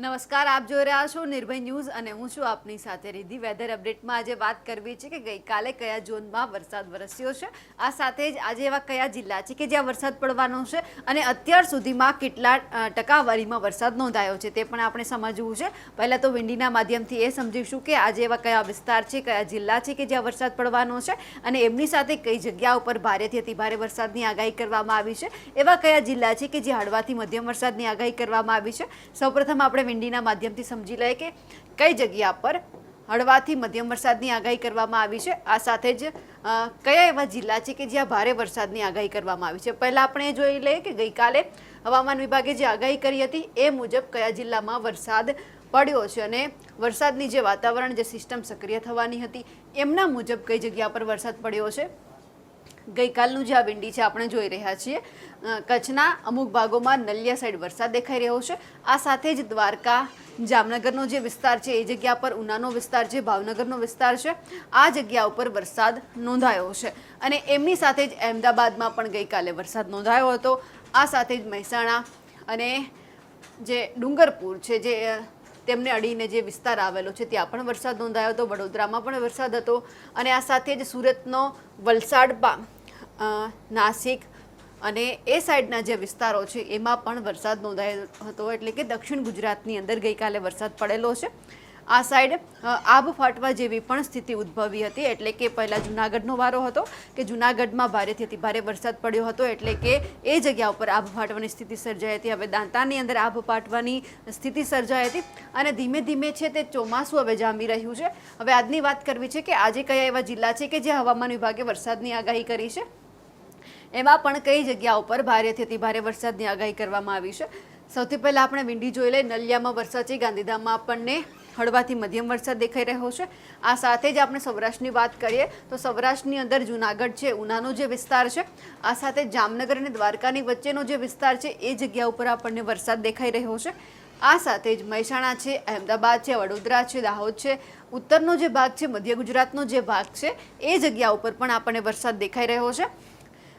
નમસ્કાર, આપ જોઈ રહ્યા છો નિર્ભય ન્યૂઝ અને હું છું આપની સાથે રિધિ વેધર અપડેટમાં આજે વાત કરવી છે કે ગઈકાલે કયા ઝોનમાં વરસાદ વરસ્યો છે? આ સાથે જ આજે એવા કયા જિલ્લા છે કે જ્યાં વરસાદ પડવાનો છે? અને અત્યાર સુધીમાં કેટલા ટકાવારીમાં વરસાદ નોંધાયો છે તે પણ આપણે સમજવું છે. પહેલાં તો વિંડીના માધ્યમથી એ સમજીશું કે આજે એવા કયા વિસ્તાર છે, કયા જિલ્લા છે કે જ્યાં વરસાદ પડવાનો છે અને એમની સાથે કઈ જગ્યા ઉપર ભારેથી અતિ ભારે વરસાદની આગાહી કરવામાં આવી છે? એવા કયા જિલ્લા છે કે જે હળવાથી મધ્યમ વરસાદની આગાહી કરવામાં આવી છે? સૌપ્રથમ આપણે વિંડીના માધ્યમથી સમજી લઈએ કે કઈ જગ્યા પર હળવાથી મધ્યમ વરસાદની આગાહી કરવામાં આવી છે. આ સાથે જ કયા એવા જિલ્લા છે કે જ્યાં ભારે વરસાદની આગાહી કરવામાં આવી છે? પહેલાં આપણે જોઈ લઈએ કે ગઈકાલે હવામાન વિભાગે જે આગાહી કરી હતી એ મુજબ કયા જિલ્લામાં વરસાદ પડ્યો છે અને વરસાદની જે વાતાવરણ જે સિસ્ટમ સક્રિય થવાની હતી, એમના મુજબ કઈ જગ્યા પર વરસાદ પડ્યો છે? ગઈકાલનું જે આ વિંડી છે, આપણે જોઈ રહ્યા છીએ. કચ્છના અમુક ભાગોમાં નલિયા સાઈડ વરસાદ દેખાઈ રહ્યો છે. આ સાથે જ દ્વારકા, જામનગરનો જે વિસ્તાર છે, એ જગ્યા પર ઉનાનો વિસ્તાર છે, ભાવનગરનો વિસ્તાર છે, આ જગ્યા ઉપર વરસાદ નોંધાયો છે. અને એમની સાથે જ અહેમદાબાદમાં પણ ગઈકાલે વરસાદ નોંધાયો હતો. આ સાથે જ મહેસાણા અને જે ડુંગરપુર છે, જે તેમને અડીને જે વિસ્તાર આવેલો છે, ત્યાં પણ વરસાદ નોંધાયો હતો. વડોદરામાં પણ વરસાદ હતો. અને આ સાથે જ સુરતનો વલસાડ નાસિક અને એ સાઈડના જે વિસ્તારો છે, એમાં પણ વરસાદ નોંધાયો હતો. એટલે કે દક્ષિણ ગુજરાતની અંદર ગઈકાલે વરસાદ પડેલો છે. આ સાઈડ આબ ફાટવા જેવી પણ સ્થિતિ ઉદ્ભવી હતી. એટલે કે પહેલાં જુનાગઢનો વારો હતો, કે જુનાગઢમાં ભારેથી અતિ ભારે વરસાદ પડ્યો હતો. એટલે કે એ જગ્યા ઉપર આબ ફાટવાની સ્થિતિ સર્જાઈ હતી. હવે દાંતાની અંદર આબ ફાટવાની સ્થિતિ સર્જાઈ હતી અને ધીમે ધીમે છે તે ચોમાસું હવે જામી રહ્યું છે. હવે આજની વાત કરવી છે કે આજે કયા એવા જિલ્લા છે કે જે હવામાન વિભાગે વરસાદની આગાહી કરી છે? એમાં પણ કઈ જગ્યા ઉપર ભારેથી અતિ ભારે વરસાદની આગાહી કરવામાં આવી છે. સૌથી પહેલાં આપણે વિંડી જોઈ લઈએ. નલિયામાં વરસાદ છે. ગાંધીધામમાં આપણને હળવાથી મધ્યમ વરસાદ દેખાઈ રહ્યો છે. આ સાથે જ આપણે સૌરાષ્ટ્રની વાત કરીએ તો સૌરાષ્ટ્રની અંદર જુનાગઢ છે, ઉનાનો જે વિસ્તાર છે, આ સાથે જામનગર અને દ્વારકાની વચ્ચેનો જે વિસ્તાર છે, એ જગ્યા ઉપર આપણને વરસાદ દેખાઈ રહ્યો છે. આ સાથે જ મહેસાણા છે, અહેમદાબાદ છે, વડોદરા છે, દાહોદ છે, ઉત્તરનો જે ભાગ છે, મધ્ય ગુજરાતનો જે ભાગ છે, એ જગ્યા ઉપર પણ આપણને વરસાદ દેખાઈ રહ્યો છે.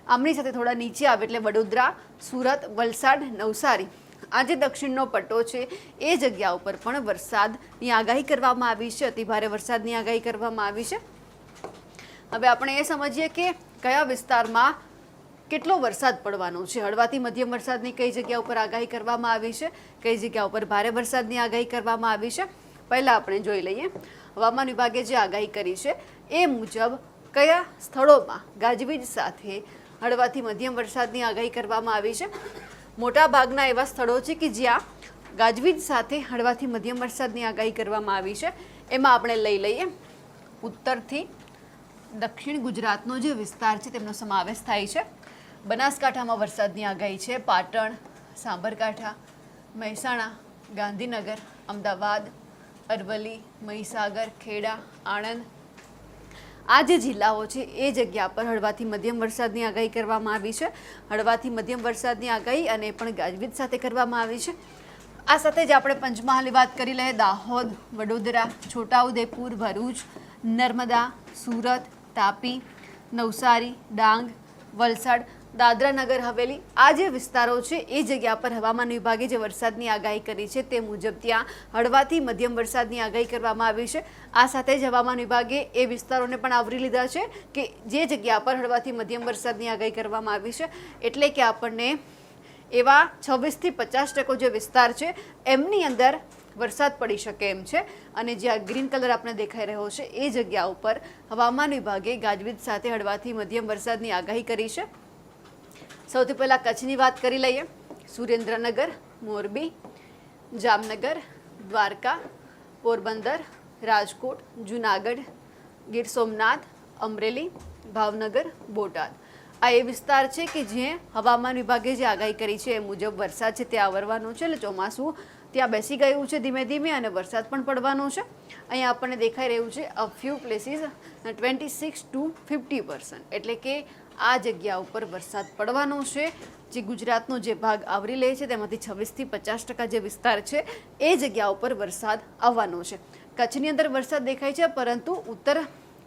આમની સાથે થોડા નીચે આવે એટલે વડોદરા, સુરત, વલસાડ, નવસારી. આ જે દક્ષિણનો પટ્ટો છે. એ જગ્યા ઉપર પણ વરસાદની આગાહી કરવામાં આવી છે. અતિભારે વરસાદની આગાહી કરવામાં આવી છે. હવે આપણે એ સમજીએ કે કયા વિસ્તારમાં કેટલો વરસાદ પડવાનો છે. હળવાથી મધ્યમ વરસાદની કઈ જગ્યા ઉપર આગાહી કરવામાં આવી છે? કઈ જગ્યા ઉપર ભારે વરસાદની આગાહી કરવામાં આવી છે? પહેલાં આપણે જોઈ લઈએ. હવામાન વિભાગે જે આગાહી કરી છે, એ મુજબ કયા સ્થળોમાં ગાજવીજ સાથે હળવાથી મધ્યમ વરસાદની આગાહી કરવામાં આવી છે. મોટા ભાગના એવા સ્થળો છે કે જ્યાં ગાજવીજ સાથે હળવાથી મધ્યમ વરસાદની આગાહી કરવામાં આવી છે. એમાં આપણે લઈ લઈએ. ઉત્તરથી દક્ષિણ ગુજરાતનો જે વિસ્તાર છે તેમનો સમાવેશ થાય છે. બનાસકાંઠામાં વરસાદની આગાહી છે. પાટણ, સાબરકાંઠા, મહેસાણા, ગાંધીનગર, અમદાવાદ, અરવલ્લી, મહીસાગર, ખેડા, આણંદ આ જે જિલ્લાઓ છે, એ જગ્યા પર હળવાથી મધ્યમ વરસાદની આગાહી કરવામાં આવી છે. હળવાથી મધ્યમ વરસાદની આગાહી અને પણ ગાજવીજ સાથે કરવામાં આવી છે. આ સાથે જ આપણે પંચમહાલની વાત કરી લઈએ. દાહોદ, વડોદરા, છોટાઉદેપુર, ભરૂચ, નર્મદા, સુરત, તાપી, નવસારી, ડાંગ, વલસાડ દાદરા નગર હવેલી. આ જે વિસ્તારો છે, એ જગ્યા પર હવામાન વિભાગે જે વરસાદની આગાહી કરી છે, તે મુજબ ત્યાં હળવાથી મધ્યમ વરસાદની આગાહી કરવામાં આવી છે. આ સાથે જ હવામાન વિભાગે એ વિસ્તારોને પણ આવરી લીધા છે કે જે જગ્યા પર હળવાથી મધ્યમ વરસાદની આગાહી કરવામાં આવી છે. એટલે કે આપણને એવા છવ્વીસથી પચાસ ટકો જે વિસ્તાર છે, એમની અંદર વરસાદ પડી શકે એમ છે. અને જ્યાં ગ્રીન કલર આપણે દેખાઈ રહ્યો છે, એ જગ્યા ઉપર હવામાન વિભાગે ગાજવીજ સાથે હળવાથી મધ્યમ વરસાદની આગાહી કરી છે. સૌથી પહેલાં કચ્છની વાત કરી લઈએ. સુરેન્દ્રનગર, મોરબી, જામનગર, દ્વારકા, પોરબંદર, રાજકોટ, જુનાગઢ, ગીર સોમનાથ, અમરેલી, ભાવનગર, બોટાદ. આ એ વિસ્તાર છે કે જે હવામાન વિભાગે જે આગાહી કરી છે એ મુજબ વરસાદ છે ત્યાં આવરવાનો છે. એટલે ચોમાસું ત્યાં બેસી ગયું છે ધીમે ધીમે અને વરસાદ પણ પડવાનો છે. અહીંયા આપણને દેખાઈ રહ્યું છે a few places twenty six to fifty percent એટલે કે આ જગ્યા ઉપર વરસાદ પડવાનો છે. જે ગુજરાતનો જે ભાગ આવરી લે છે, તેમાંથી છવ્વીસથી પચાસ ટકા જે વિસ્તાર છે, એ જગ્યા ઉપર વરસાદ આવવાનો છે. કચ્છની અંદર વરસાદ દેખાય છે, પરંતુ ઉત્તર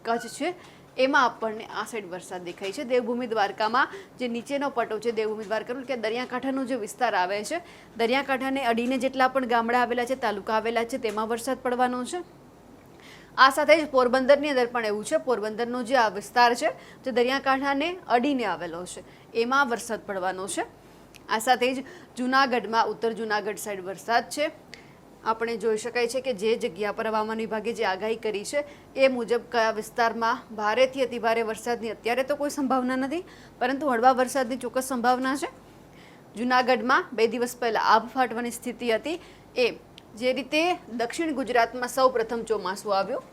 કચ્છ છે, એમાં આપણને આ સાઈડ વરસાદ દેખાય છે. દેવભૂમિ દ્વારકામાં જે નીચેનો પટો છે, દેવભૂમિ દ્વારકાનો કે દરિયાકાંઠાનો જે વિસ્તાર આવે છે, દરિયાકાંઠાને અડીને જેટલા પણ ગામડા આવેલા છે, તાલુકા આવેલા છે, તેમાં વરસાદ પડવાનો છે. આ સાથે જ પોરબંદરની અંદર પણ એવું છે. પોરબંદરનો જે આ વિસ્તાર છે જે દરિયાકાંઠાને અડીને આવેલો છે. એમાં વરસાદ પડવાનો છે. આ સાથે જ જૂનાગઢમાં, ઉત્તર જૂનાગઢ સાઈડ વરસાદ છે. આપણે જોઈ શકાય છે કે જે જગ્યા પર હવામાન વિભાગે જે આગાહી કરી છે એ મુજબ કયા વિસ્તારમાં ભારેથી અતિભારે વરસાદની અત્યારે તો કોઈ સંભાવના નથી, પરંતુ હળવા વરસાદની ચોક્કસ સંભાવના છે. જૂનાગઢમાં બે દિવસ પહેલાં આભ ફાટવાની સ્થિતિ હતી. એ જે રીતે દક્ષિણ ગુજરાતમાં સૌ પ્રથમ ચોમાસું આવ્યું.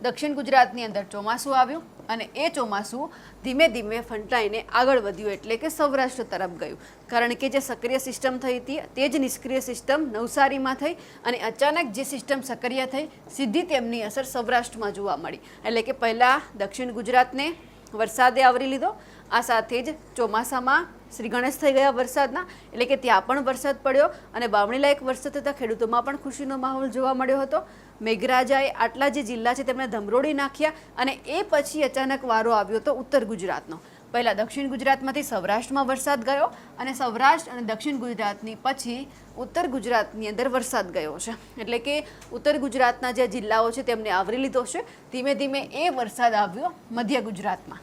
દક્ષિણ ગુજરાતની અંદર ચોમાસું આવ્યું અને એ ચોમાસું ધીમે ધીમે ફંટાઈને આગળ વધ્યું એટલે કે સૌરાષ્ટ્ર તરફ ગયું. કારણ કે જે સક્રિય સિસ્ટમ થઈ હતી તે જ નિષ્ક્રિય સિસ્ટમ નવસારીમાં થઈ અને અચાનક જે સિસ્ટમ સક્રિય થઈ સીધી તેમની અસર સૌરાષ્ટ્રમાં જોવા મળી. એટલે કે પહેલાં દક્ષિણ ગુજરાતને વરસાદે આવરી લીધો આ સાથે જ ચોમાસામાં શ્રી ગણેશ થઈ ગયા વરસાદના, એટલે કે ત્યાં પણ વરસાદ પડ્યો અને વાવણી લાયક વરસાદ થતાં ખેડૂતોમાં પણ ખુશીનો માહોલ જોવા મળ્યો હતો. મેઘરાજાએ આટલા જે જિલ્લા છે તેમણે ધમરોડી નાખ્યા અને એ પછી અચાનક વારો આવ્યો હતો ઉત્તર ગુજરાતનો. પહેલાં દક્ષિણ ગુજરાતમાંથી સૌરાષ્ટ્રમાં વરસાદ ગયો અને સૌરાષ્ટ્ર અને દક્ષિણ ગુજરાતની પછી ઉત્તર ગુજરાતની અંદર વરસાદ ગયો છે. એટલે કે ઉત્તર ગુજરાતના જે જિલ્લાઓ છે તેમને આવરી લીધો છે. ધીમે ધીમે એ વરસાદ આવ્યો મધ્ય ગુજરાતમાં.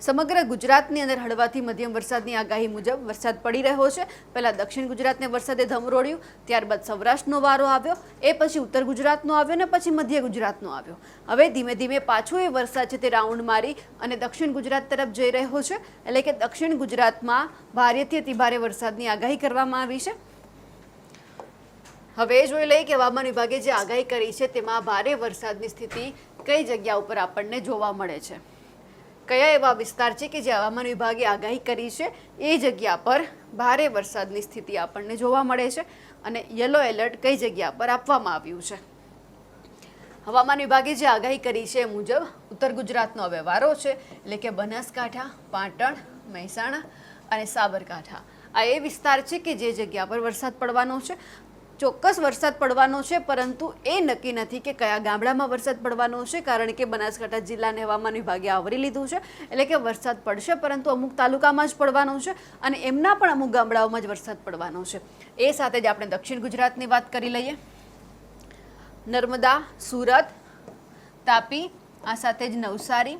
સમગ્ર ગુજરાતની અંદર હળવાથી મધ્યમ વરસાદની આગાહી મુજબ વરસાદ પડી રહ્યો છે. પહેલાં દક્ષિણ ગુજરાતને વરસાદે ધમરોળ્યું, ત્યારબાદ સૌરાષ્ટ્રનો વારો આવ્યો, એ પછી ઉત્તર ગુજરાતનો આવ્યો ને પછી મધ્ય ગુજરાતનો આવ્યો. હવે ધીમે ધીમે પાછો એ વરસાદ છે તે રાઉન્ડ મારી અને દક્ષિણ ગુજરાત તરફ જઈ રહ્યો છે. એટલે કે દક્ષિણ ગુજરાતમાં ભારેથી અતિભારે વરસાદની આગાહી કરવામાં આવી છે. હવે જોઈ લઈએ કે હવામાન વિભાગે જે આગાહી કરી છે તેમાં ભારે વરસાદની સ્થિતિ કઈ જગ્યા ઉપર આપણને જોવા મળે છે. કયા એવા વિસ્તાર છે કે જે હવામાન વિભાગે આગાહી કરી છે, એ જગ્યા પર ભારે વરસાદની સ્થિતિ આપણને જોવા મળે છે અને યલો એલર્ટ કઈ જગ્યા પર આપવામાં આવ્યું છે. હવામાન વિભાગે જે આગાહી કરી છે એ મુજબ ઉત્તર ગુજરાતનો હવે વારો છે, એટલે કે બનાસકાંઠા, પાટણ, મહેસાણા અને સાબરકાંઠા. આ એ વિસ્તાર છે કે જે જગ્યા પર વરસાદ પડવાનો છે. ચોક્કસ વરસાદ પડવાનો છે, પરંતુ એ નક્કી નથી કે કયા ગામડામાં વરસાદ પડવાનો છે, કારણ કે બનાસકાંઠા જિલ્લાને હવામાન વિભાગે આવરી લીધું છે. એટલે કે વરસાદ પડશે, પરંતુ અમુક તાલુકામાં જ પડવાનો છે અને એમના પણ અમુક ગામડાઓમાં જ વરસાદ પડવાનો છે. એ સાથે જ આપણે દક્ષિણ ગુજરાતની વાત કરી લઈએ. નર્મદા, સુરત, તાપી, આ સાથે જ નવસારી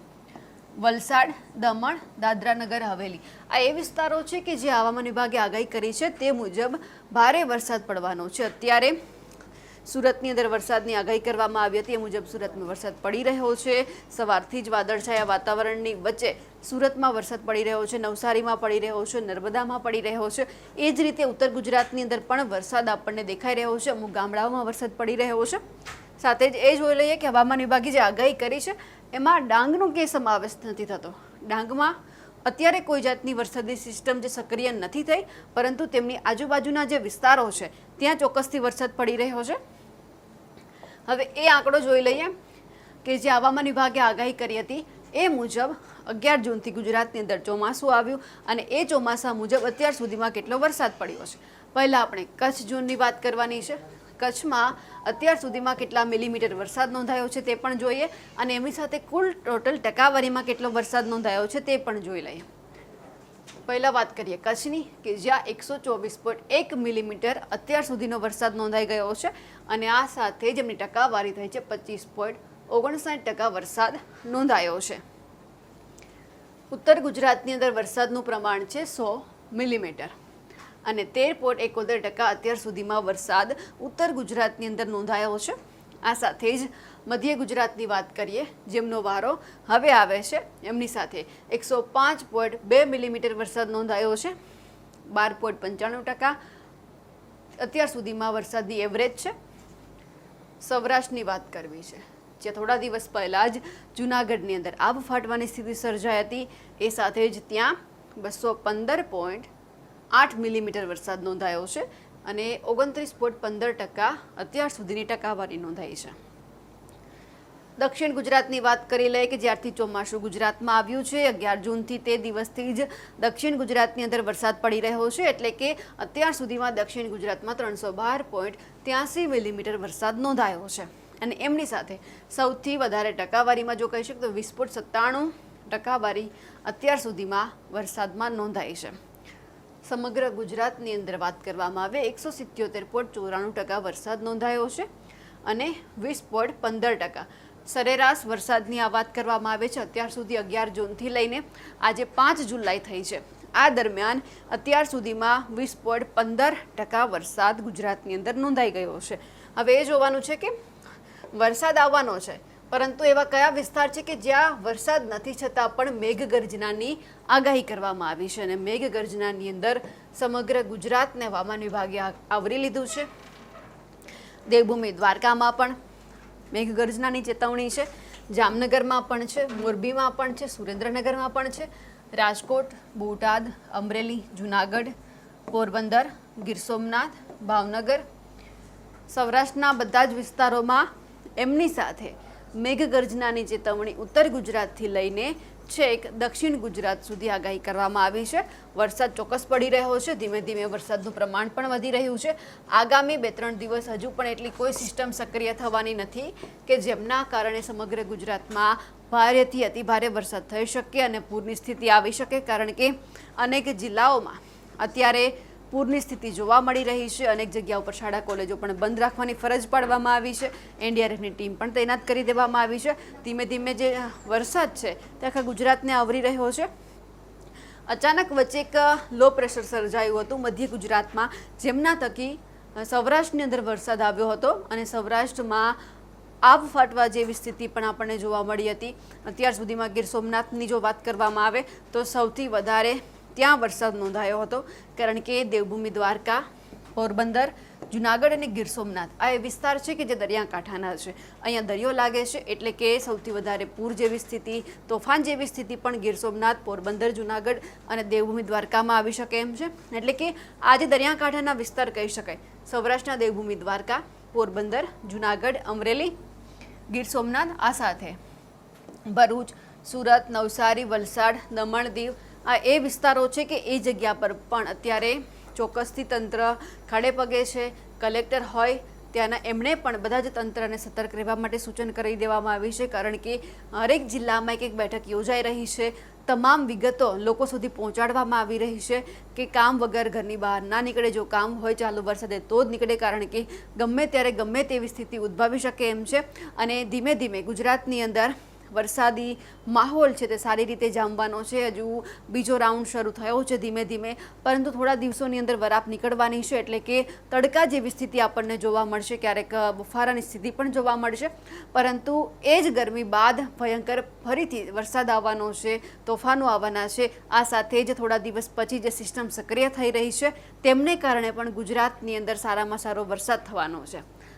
વલસાડ, દમણ, દાદરાનગર, હવેલી. આ એ વિસ્તારો છે કે જે હવામાન વિભાગે આગાહી કરી છે તે મુજબ ભારે વરસાદ પડવાનો છે. અત્યારે સુરતની અંદર વરસાદની આગાહી કરવામાં આવી હતી. એ મુજબ સુરતમાં વરસાદ પડી રહ્યો છે. સવારથી જ વાદળછાયા વાતાવરણની વચ્ચે સુરતમાં વરસાદ પડી રહ્યો છે. નવસારીમાં પડી રહ્યો છે. નર્મદામાં પડી રહ્યો છે. એ જ રીતે ઉત્તર ગુજરાતની અંદર પણ વરસાદ આપણને દેખાઈ રહ્યો છે. અમુક ગામડાઓમાં વરસાદ પડી રહ્યો છે. સાથે જ એ જોઈ લઈએ કે હવામાન વિભાગે જે આગાહી કરી છે એમાં ડાંગનો કે સમાવેશ નથી થતો. ડાંગમાં અત્યારે કોઈ જાતની વરસાદી સિસ્ટમ જે સક્રિય નથી થઈ, પરંતુ તેમની આજુબાજુના જે વિસ્તારો છે, ત્યાં ચોક્કસથી વરસાદ પડી રહ્યો છે. હવે એ આંકડો જોઈ લઈએ કે જે હવામાન વિભાગે આગાહી કરી હતી, એ મુજબ અગિયાર જૂનથી ગુજરાતની અંદર ચોમાસું આવ્યું અને એ ચોમાસા મુજબ અત્યાર સુધીમાં કેટલો વરસાદ પડ્યો છે. પહેલાં આપણે કચ્છ ઝોનની વાત કરવાની છે. કચ્છમાં અત્યાર સુધીમાં કેટલા મિલીમીટર વરસાદ નોંધાયો છે તે પણ જોઈએ અને એમની સાથે કુલ ટોટલ ટકાવારીમાં કેટલો વરસાદ નોંધાયો છે તે પણ જોઈ લઈએ. પહેલાં વાત કરીએ કચ્છની કે જ્યાં એકસો ચોવીસ પોઈન્ટ એક મિલીમીટર અત્યાર સુધીનો વરસાદ નોંધાઈ ગયો છે અને આ સાથે જ એમની ટકાવારી થઈ છે પચીસ પોઈન્ટ ઓગણસાઠ ટકા વરસાદ નોંધાયો છે. ઉત્તર ગુજરાતની અંદર વરસાદનું પ્રમાણ છે સો મિલીમીટર. અને તેર પોઈન્ટ એકોતેર ટકા અત્યાર સુધીમાં વરસાદ ઉત્તર ગુજરાતની અંદર નોંધાયો છે. આ સાથે જ મધ્ય ગુજરાતની વાત કરીએ, જેમનો વારો હવે આવે છે, એમની સાથે એકસો પાંચ પોઈન્ટ બે મિલીમીટર વરસાદ નોંધાયો છે. બાર પોઈન્ટ પંચાણું ટકા અત્યાર સુધીમાં વરસાદની એવરેજ છે. સૌરાષ્ટ્રની વાત કરવી છે જે થોડા દિવસ પહેલાં જ જૂનાગઢની અંદર આબ ફાટવાની સ્થિતિ સર્જાઈ હતી. એ સાથે જ ત્યાં બસો પંદર પોઈન્ટ આઠ મિલીમીટર વરસાદ નોંધાયો છે અને ઓગણત્રીસ પોઈન્ટ પંદર ટકા અત્યાર સુધીની ટકાવારી નોંધાઈ છે. દક્ષિણ ગુજરાતની વાત કરી લઈએ કે જ્યારથી ચોમાસું ગુજરાતમાં આવ્યું છે, અગિયાર જૂનથી તે દિવસથી જ દક્ષિણ ગુજરાતની અંદર વરસાદ પડી રહ્યો છે, એટલે કે અત્યાર સુધીમાં દક્ષિણ ગુજરાતમાં ત્રણસો બાર પોઈન્ટ ત્યાસી મિલીમીટર વરસાદ નોંધાયો છે. અને એમની સાથે સૌથી વધારે ટકાવારીમાં જો કહી શકીએ તો વીસ પોઈન્ટ સત્તાણું ટકાવારી અત્યાર સુધીમાં વરસાદમાં નોંધાઈ છે. સમગ્ર ગુજરાતની અંદર વાત કરવામાં આવે, એકસો સિત્યોતેર પોઈન્ટ ચોરાણું ટકા વરસાદ નોંધાયો છે અને વીસ પોઈન્ટ પંદર ટકા. સરેરાશ વરસાદની આ વાત કરવામાં આવે છે. અત્યાર સુધી અગિયાર જૂનથી લઈને આજે પાંચ જુલાઈ થઈ છે. આ દરમિયાન અત્યાર સુધીમાં વીસ પોઈન્ટ પંદર ટકા વરસાદ ગુજરાતની અંદર નોંધાઈ ગયો છે. હવે એ જોવાનું છે કે વરસાદ આવવાનો છે. પરંતુ એવા કયા વિસ્તાર છે કે જ્યાં વરસાદ નથી છતાં પણ મેઘગર્જનાની આગાહી કરવામાં આવી છે અને મેઘગર્જનાની અંદર સમગ્ર ગુજરાતને હવામાન વિભાગે આવરી લીધું છે. દેવભૂમિ દ્વારકામાં પણ મેઘગર્જનાની ચેતવણી છે. જામનગરમાં પણ છે. મોરબીમાં પણ છે. સુરેન્દ્રનગરમાં પણ છે. રાજકોટ, બોટાદ, અમરેલી, જુનાગઢ, પોરબંદર, ગીર સોમનાથ, ભાવનગર, સૌરાષ્ટ્રના બધા જ વિસ્તારોમાં એમની સાથે મેઘગર્જનાની ચેતવણી ઉત્તર ગુજરાતથી લઈને છેક દક્ષિણ ગુજરાત સુધી આગાહી કરવામાં આવી છે. વરસાદ ચોક્કસ પડી રહ્યો છે. ધીમે ધીમે વરસાદનું પ્રમાણ પણ વધી રહ્યું છે. આગામી બે ત્રણ દિવસ હજુ પણ એટલી કોઈ સિસ્ટમ સક્રિય થવાની નથી કે જેમના કારણે સમગ્ર ગુજરાતમાં ભારેથી અતિભારે વરસાદ થઈ શકે અને પૂરની સ્થિતિ આવી શકે. કારણ કે અનેક જિલ્લાઓમાં અત્યારે પૂરની સ્થિતિ જોવા મળી રહી છે. અનેક જગ્યાઓ પર શાળા, કોલેજો પણ બંધ રાખવાની ફરજ પાડવામાં આવી છે. એનડીઆરએફની ટીમ પણ તૈનાત કરી દેવામાં આવી છે. ધીમે ધીમે જે વરસાદ છે તે આખા ગુજરાતને આવરી રહ્યો છે. અચાનક વચ્ચે એક લો પ્રેશર સર્જાયું હતું મધ્ય ગુજરાતમાં, જેમના થકી સૌરાષ્ટ્રની અંદર વરસાદ આવ્યો હતો અને સૌરાષ્ટ્રમાં આબ ફાટવા જેવી સ્થિતિ પણ આપણને જોવા મળી હતી. અત્યાર સુધીમાં ગીર સોમનાથની જો વાત કરવામાં આવે તો સૌથી વધારે ત્યાં વરસાદ નોંધાયો હતો, કારણ કે દેવભૂમિ દ્વારકા, પોરબંદર, જુનાગઢ અને ગીર સોમનાથ આ એ વિસ્તાર છે કે જે દરિયાકાંઠાના છે. અહીંયા દરિયો લાગે છે, એટલે કે સૌથી વધારે પૂર જેવી સ્થિતિ, તોફાન જેવી સ્થિતિ પણ ગીર સોમનાથ, પોરબંદર, જુનાગઢ અને દેવભૂમિ દ્વારકામાં આવી શકે એમ છે. એટલે કે આજે દરિયાકાંઠાના વિસ્તાર કહી શકાય, સૌરાષ્ટ્રના દેવભૂમિ દ્વારકા, પોરબંદર, જુનાગઢ, અમરેલી, ગીર સોમનાથ આ સાથે. ભરૂચ, સુરત, નવસારી, વલસાડ, દમણ, દીવ આ એ વિસ્તારો છે કે એ જગ્યા પર પણ અત્યારે ચોક્કસથી તંત્ર ખાડે પગે છે. કલેક્ટર હોય ત્યાંના એમણે પણ બધા જ તંત્રને સતર્ક રહેવા માટે સૂચન કરી દેવામાં આવી છે, કારણ કે હરેક જિલ્લામાં એક એક બેઠક યોજાઈ રહી છે. તમામ વિગતો લોકો સુધી પહોંચાડવામાં આવી રહી છે કે કામ વગર ઘરની બહાર ના નીકળે. જો કામ હોય ચાલુ વરસાદે તો જ નીકળે, કારણ કે ગમે ત્યારે ગમે તેવી સ્થિતિ ઉદ્ભવી શકે એમ છે. અને ધીમે ધીમે ગુજરાતની અંદર વરસાદી માહોલ છે તે સારી રીતે જામવાનો છે. હજુ બીજો રાઉન્ડ શરૂ થયો છે ધીમે ધીમે. પરંતુ થોડા દિવસોની અંદર વરાપ નીકળવાની છે એટલે કે તડકા જેવી સ્થિતિ આપણને જોવા મળશે. ક્યારેક બુફારાની સ્થિતિ પણ જોવા મળશે. પરંતુ એ જ ગરમી બાદ ભયંકર ફરીથી વરસાદ આવવાનો છે, તોફાનો આવવાના છે. આ સાથે જ થોડા દિવસ પછી જે સિસ્ટમ સક્રિય થઈ રહી છે, તેમને કારણે પણ ગુજરાતની અંદર સારામાં સારો વરસાદ થવાનો છે.